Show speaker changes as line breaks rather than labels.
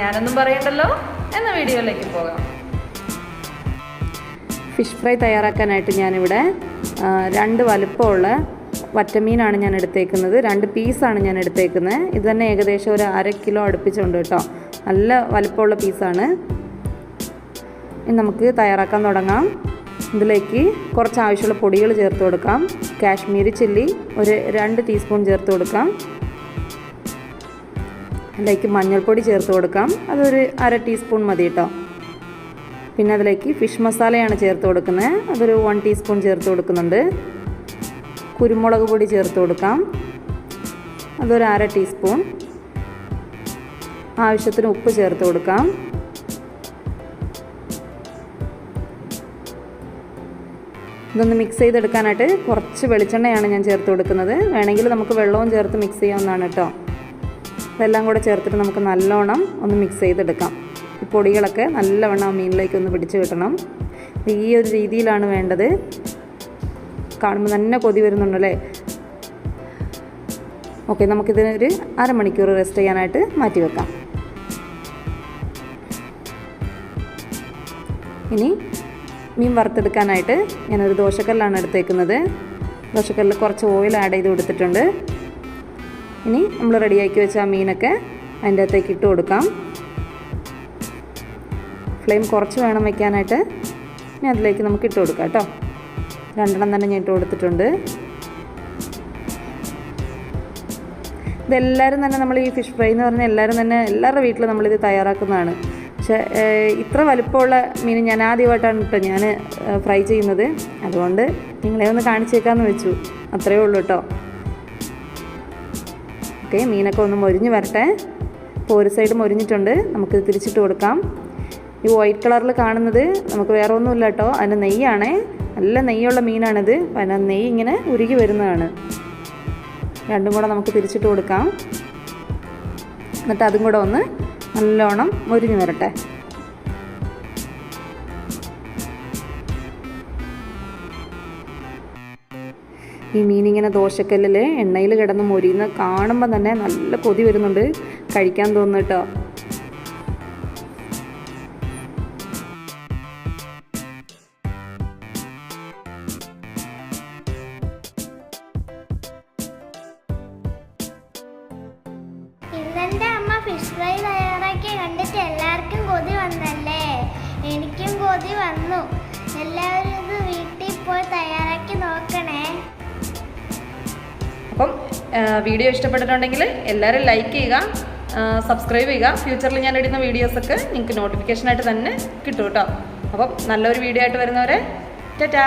ഞാനൊന്നും പറയണ്ടല്ലോ. എന്ന വീഡിയോയിലേക്ക് പോകാം.
ഫിഷ് ഫ്രൈ തയ്യാറാക്കാനായിട്ട് ഞാനിവിടെ രണ്ട് വലുപ്പമുള്ള വറ്റമീനാണ് ഞാൻ എടുത്തേക്കുന്നത്. രണ്ട് പീസാണ് ഞാൻ എടുത്തേക്കുന്നത്. ഇത് തന്നെ ഏകദേശം ഒരു അര കിലോ അടുപ്പിച്ചുണ്ട് കേട്ടോ. നല്ല വലുപ്പമുള്ള പീസാണ്. ഇനി നമുക്ക് തയ്യാറാക്കാൻ തുടങ്ങാം. ഇതിലേക്ക് കുറച്ച് ആവശ്യമുള്ള പൊടികൾ ചേർത്ത് കൊടുക്കാം. കാശ്മീരി ചില്ലി ഒരു രണ്ട് ടീസ്പൂൺ ചേർത്ത് കൊടുക്കാം. അതിലേക്ക് മഞ്ഞൾപ്പൊടി ചേർത്ത് കൊടുക്കാം. അതൊരു അര ടീസ്പൂൺ മതി കേട്ടോ പിന്നെ അതിലേക്ക് ഫിഷ് മസാലയാണ് ചേർത്ത് കൊടുക്കുന്നത്. അതൊരു വൺ ടീസ്പൂൺ ചേർത്ത് കൊടുക്കുന്നുണ്ട്. കുരുമുളക് പൊടി ചേർത്ത് കൊടുക്കാം. അതൊരു അര ടീസ്പൂൺ. ആവശ്യത്തിന് ഉപ്പ് ചേർത്ത് കൊടുക്കാം. ഇതൊന്ന് മിക്സ് ചെയ്തെടുക്കാനായിട്ട് കുറച്ച് വെളിച്ചെണ്ണയാണ് ഞാൻ ചേർത്ത് കൊടുക്കുന്നത്. വേണമെങ്കിൽ നമുക്ക് വെള്ളവും ചേർത്ത് മിക്സ് ചെയ്യാവുന്നതാണ് കേട്ടോ ഇതെല്ലാം കൂടെ ചേർത്തിട്ട് നമുക്ക് നല്ലോണം ഒന്ന് മിക്സ് ചെയ്തെടുക്കാം. ഈ പൊടികളൊക്കെ നല്ലവണ്ണം ആ മീനിലേക്ക് ഒന്ന് പിടിച്ച് കിട്ടണം. ഈ ഒരു രീതിയിലാണ് വേണ്ടത്. കാണുമ്പോൾ തന്നെ കൊതി വരുന്നുണ്ടല്ലേ? ഓക്കെ നമുക്കിതിനൊരു അരമണിക്കൂർ റെസ്റ്റ് ചെയ്യാനായിട്ട് മാറ്റി വെക്കാം. ഇനി മീൻ വറുത്തെടുക്കാനായിട്ട് ഞാനൊരു ദോശക്കല്ലാണ് എടുത്തേക്കുന്നത്. ദോശക്കല്ലിൽ കുറച്ച് ഓയിൽ ആഡ് ചെയ്ത് കൊടുത്തിട്ടുണ്ട്. ഇനി നമ്മൾ റെഡിയാക്കി വെച്ച ആ മീനൊക്കെ അതിന്റെ അകത്തേക്ക് ഇട്ട് കൊടുക്കാം. ഫ്ലെയിം കുറച്ച് വേണം വെക്കാനായിട്ട്. ഇനി അതിലേക്ക് നമുക്ക് ഇട്ട് കൊടുക്കാം കേട്ടോ. രണ്ടെണ്ണം തന്നെ ഞാൻ ഇട്ട് കൊടുത്തിട്ടുണ്ട്. ഇതെല്ലാവരും തന്നെ നമ്മൾ ഈ ഫിഷ് ഫ്രൈ എന്ന് പറഞ്ഞാൽ എല്ലാവരും തന്നെ എല്ലാവരുടെ വീട്ടിലും നമ്മളിത് തയ്യാറാക്കുന്നതാണ്. പക്ഷേ ഇത്ര വലുപ്പമുള്ള മീൻ ഞാൻ ആദ്യമായിട്ടാണ് കേട്ടോ ഞാൻ ഫ്രൈ ചെയ്യുന്നത്. അതുകൊണ്ട് നിങ്ങളെ ഒന്ന് കാണിച്ചേക്കാമെന്ന് വെച്ചു. അത്രയേ ഉള്ളൂ കേട്ടോ. ഓക്കെ മീനൊക്കെ ഒന്ന് മൊരിഞ്ഞ് വരട്ടെ. ഇപ്പോൾ ഒരു സൈഡ് മൊരിഞ്ഞിട്ടുണ്ട് നമുക്കിത് തിരിച്ചിട്ട് കൊടുക്കാം. ഈ വൈറ്റ് കളറിൽ കാണുന്നത് നമുക്ക് വേറെ ഒന്നുമില്ല കേട്ടോ അതിന്റെ നെയ്യാണ്. നല്ല നെയ്യുള്ള മീനാണിത്. പിന്നെ നെയ്യ് ഇങ്ങനെ ഉരുകി വരുന്നതാണ്. രണ്ടും കൂടെ നമുക്ക് തിരിച്ചിട്ട് കൊടുക്കാം. എന്നിട്ട് അതും കൂടെ ഒന്ന് നല്ലോണം മൊരിഞ്ഞ് വരട്ടെ. ഈ മീനിങ്ങനെ ദോശക്കല്ലിൽ എണ്ണയിൽ കിടന്ന് മൊരിയുന്ന കാണുമ്പോൾ തന്നെ നല്ല കൊതി വരുന്നുണ്ട്. കഴിക്കാൻ തോന്നുന്നു കേട്ടോ.
അമ്മ ഫിഷ് തയ്യാറാക്കി കണ്ടിട്ട് എല്ലാവർക്കും കൊതി വന്നല്ലേ? എനിക്കും കൊതി വന്നു. എല്ലാവരും ഇത് വീട്ടിൽ പോയി തയ്യാറാക്കി
അപ്പം വീഡിയോ ഇഷ്ടപ്പെട്ടിട്ടുണ്ടെങ്കിൽ എല്ലാവരും ലൈക്ക് ചെയ്യുക സബ്സ്ക്രൈബ് ചെയ്യുക. ഫ്യൂച്ചറിൽ ഞാൻ ഇടുന്ന വീഡിയോസൊക്കെ നിങ്ങൾക്ക് നോട്ടിഫിക്കേഷനായിട്ട് തന്നെ കിട്ടും കേട്ടോ. അപ്പം നല്ലൊരു വീഡിയോ ആയിട്ട് വരുന്നവരെ ടാറ്റാ